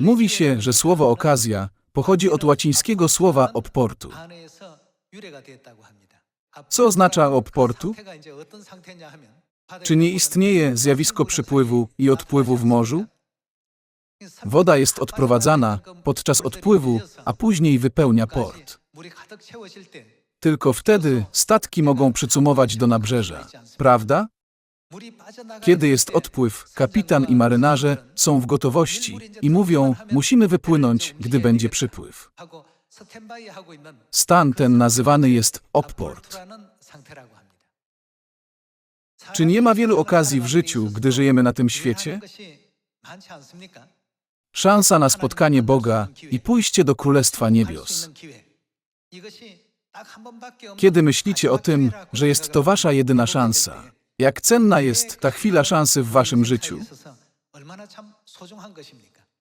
Mówi się, że słowo okazja pochodzi od łacińskiego słowa opportu. Co oznacza opportu? Czy nie istnieje zjawisko przypływu i odpływu w morzu? Woda jest odprowadzana podczas odpływu, a później wypełnia port. Tylko wtedy statki mogą przycumować do nabrzeża. Prawda? Kiedy jest odpływ, kapitan i marynarze są w gotowości i mówią, musimy wypłynąć, gdy będzie przypływ. Stan ten nazywany jest opport. Czy nie ma wielu okazji w życiu, gdy żyjemy na tym świecie? Szansa na spotkanie Boga i pójście do Królestwa Niebios. Kiedy myślicie o tym, że jest to wasza jedyna szansa, jak cenna jest ta chwila szansy w waszym życiu?